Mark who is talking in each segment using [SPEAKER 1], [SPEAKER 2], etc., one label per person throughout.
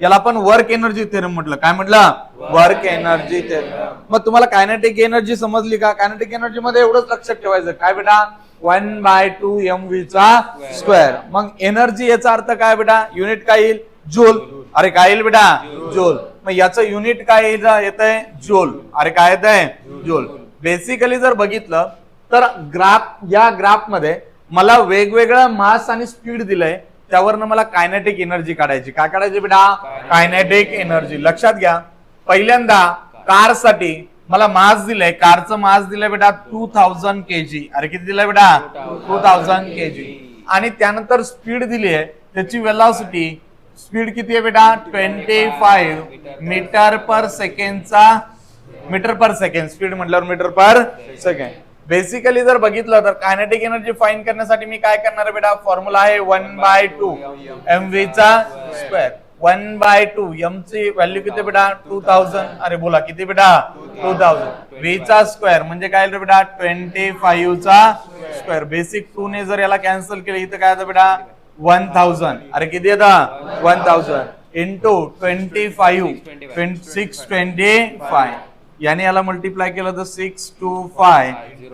[SPEAKER 1] याला आपण work energy theorem म्हटलं. काय म्हटलं? वर्क एनर्जी थेरम मग तुम्हाला कायनेटिक एनर्जी समजली का? कायनेटिक एनर्जी मध्ये एवढंच लक्षात ठेवायचं. काय बेटा? One by two M V चा स्क्वेअर मग एनर्जी याचा अर्थ काय बेटा? युनिट काय येईल? जूल अरे काय येईल बेटा? जूल मग याचं युनिट काय येत आहे जूल अरे काय येत आहे जूल बेसिकली जर बघितलं तर ग्राफ या ग्राफमध्ये मला वेगवेगळं मास आणि स्पीड दिलंय. त्यावरनं मला कायनेटिक एनर्जी काढायची. काय काढायची बेटा? कायनेटिक एनर्जी लक्षात घ्या. पहिल्यांदा कारसाठी मला मास दिलंय. कारचं मास दिलंय बेटा टू थाउजंड केजी अरे किती दिलंय बेटा? टू थाउजंड केजी आणि त्यानंतर स्पीड दिली आहे. त्याची वेलॉसिटी स्पीड किती आहे बेटा? ट्वेंटी फाईव्ह मीटर पर सेकंडचा मीटर पर सेकंड स्पीड म्हटल्यावर मीटर पर सेकंड बेसिकली जर बघितलं तर कायनेटिक एनर्जी फाईन करण्यासाठी मी काय करणार आहे बेटा? फॉर्म्युला आहे one by two M V चा square one by two M ची व्हॅल्यू किती बेटा? टू थाउजंड अरे बोला किती बेटा? टू थाउजंड व्ही चा स्क्वेअर म्हणजे काय रे बेटा? ट्वेंटी फाईव्ह चा स्क्वेअर बेसिक टू ने जर याला कॅन्सल केलं इथं काय येतं बेटा? वन थाउजंड अरे किती येतं one thousand into twenty five six twenty five याने याला मल्टिप्लाय केलं तर six two five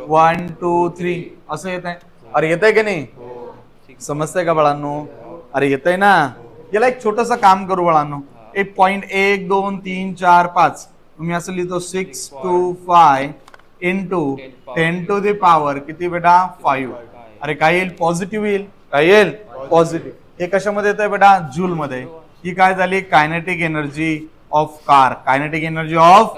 [SPEAKER 1] one two three असं येत आहे अरे येत आहे की नाही? समजतंय का बाळांनो? अरे येत आहे ना? याला एक छोटस काम करू बाळांनो. एक पॉइंट एक दोन तीन चार पाच. तुम्ही असं लिहितो six two five into ten to the power किती बेटा? फाईव्ह अरे काय येईल? पॉझिटिव्ह येईल. काय येईल? पॉझिटिव्ह हे कशामध्ये येत आहे बेटा? जूल मध्ये ही काय झाली? Kinetic energy of car kinetic energy of